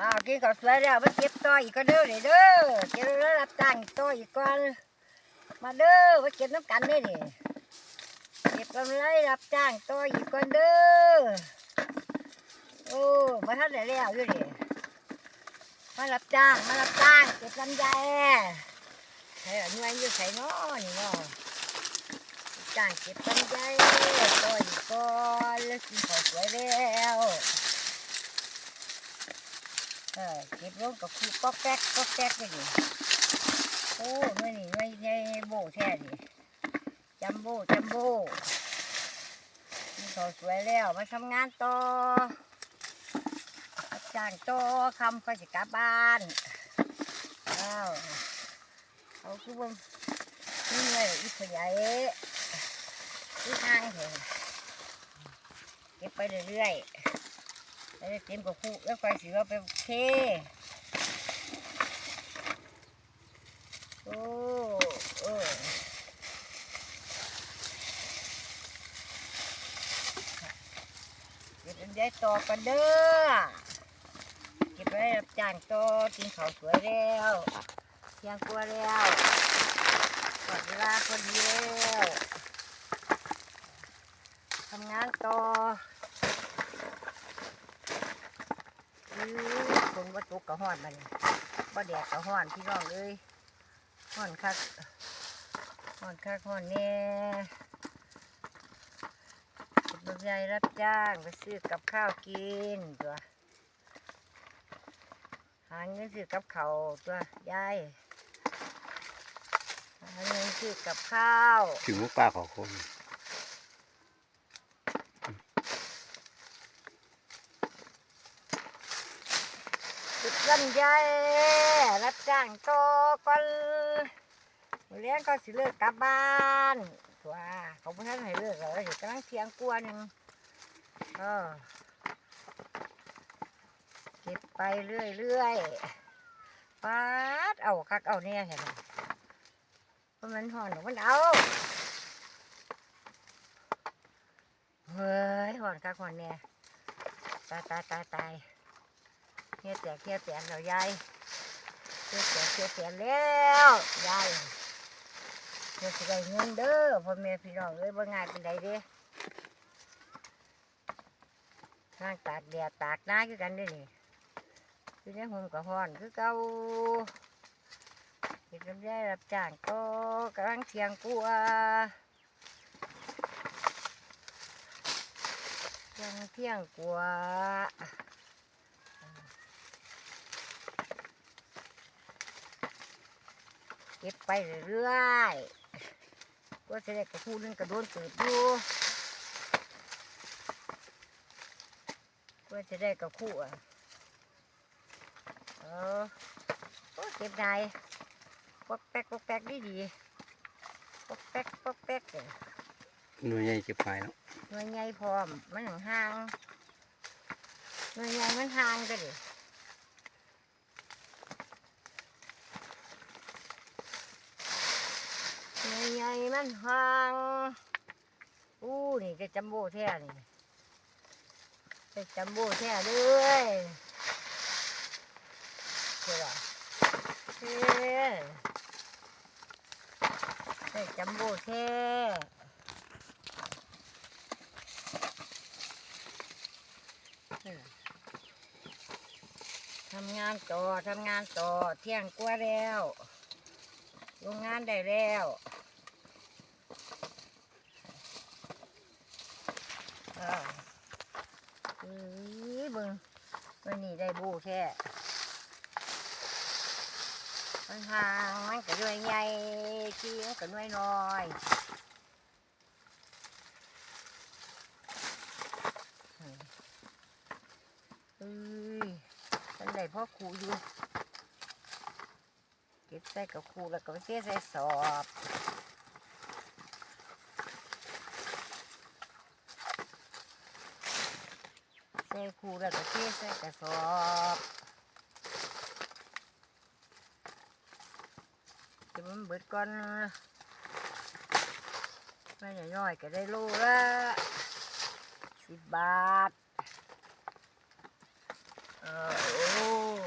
อ้าวกินข้าวสวยแล้วมาเก็บต่ออีกก็เด้อเด้อเก็บแล้วรับจ้างต่ออีกก่อนมาเด้อมาเก็บน้ำกันเด้อนี่เก็บกำไรรับจ้างต่ออีกก่อนเด้อโอ้มาทันได้แล้วอยู่ดิมารับจ้างมารับจ้างเก็บลำไยใส่หน่วยอยู่ใส่น้อนี่เนาะจ้างเก็บลำไยต่ออีกก่อนแล้วกินข้าวสวยแล้ว เออเก็บลงกับคูก็แป๊กก็แป๊กเลยดิโอ้ไม่นี่ไม่ใช่โบแท้ดิจัมโบ้จัมโบ้นี่เขาสวยแล้วมาทำงานต่อจ้างต่อคำก็จะกลับบ้านอ้าวเขาคือว่านี่ไงอีกขยายอีทางเถอะเก็บไปเรื่อยๆ แล้วเต็มกับคู่แล้วไฟสีว่าไปเทโอ้เออเก็บเป็นได้ต่อกันเด้อเก็บไปรับจ้างต่อกินข้าวสวยแล้วเที่ยงกลัวแล้วกอดเวลาคนเดีแล้วทำงานต่อ อื้อคนว่าตุกกะห้อนมันบ่แดดกระห้อนพี่น้องเอ้ยห้อนคักห้อนคักห้อนแน่ลำไยรับจ้างไปซื้อกับข้าวกินตัวหาเงินซื้อกับเขาวตัวยายหาเงินซื้อกับข้าวถึงมุกป้าขอคน ลำไยรับจ้างโตอก่อนเลี้ยงก็สิเลิกกลับบ้านตัวเขาไม่ทันให้เลิกเลยกำลังเที่ยงกลัวหนึ่งเออเก็บไปเรื่อยเรื่อยๆปาดเอาคักเอาเนี่ยเห็นไหมเพราะมันห่อนมันเอาเฮ้ยห่อนคักห่อนเนี่ยตายตายตายตาย เฮียแตกเฮียแตกแล้วยายเฮียแตกเฮียแตกแล้วยายเฮียสิได้เงินเด้อพ่อแม่พี่น้องเอ้ยบ่ง่ายเป็นไดเด้ทางตากแดดตากหน้าคือกันด้อนี่คือในห่มกับฮ้อนคือเก่าเฮ็ดลำไยรับจ้างก็กำลังเทียงกลัวยังเที่ยงกลัวา ก็บไปเรื่อยๆก็จะได้กระทู้นึงกระโดนเกิดอยู่ก็จะได้กระคู่อะเออโอ้เก็บได้ปอกแป๊กปอกแป๊กดีดีๆปอกแป๊กปอกแป๊กเลยหน่วยใหญ่เก็บไปแล้วหน่วยใหญ่พร้อมมันห่างห่างหน่วยใหญ่มันห่างกันดิหน่วยใหญ่ มันห่างอู้นี่จะจัมโบ้แท้นี่จะจัมโบ้แท้เลยเจ้าเท่จะจัมโบ้แท้ทำงานต่อ ทำงานต่อ เที่ยงกว่าแล้วลงงานได้แล้วอ้าว อือเบึงวันนี้ได้บูแท้มันห่างมันก็ด้วยใหญ่ขี้มันก็ด้วยน้อยเอ้ยฉันได้พ่อครูอยู่ เก็บใส่กับครูแล้วก็ไปเสียใส่สอบ คู่แล้วก็เทใส่กระสอบจะมันเบิดก่อนไม่ย่อยๆก็ได้โลละสิบบาทเออ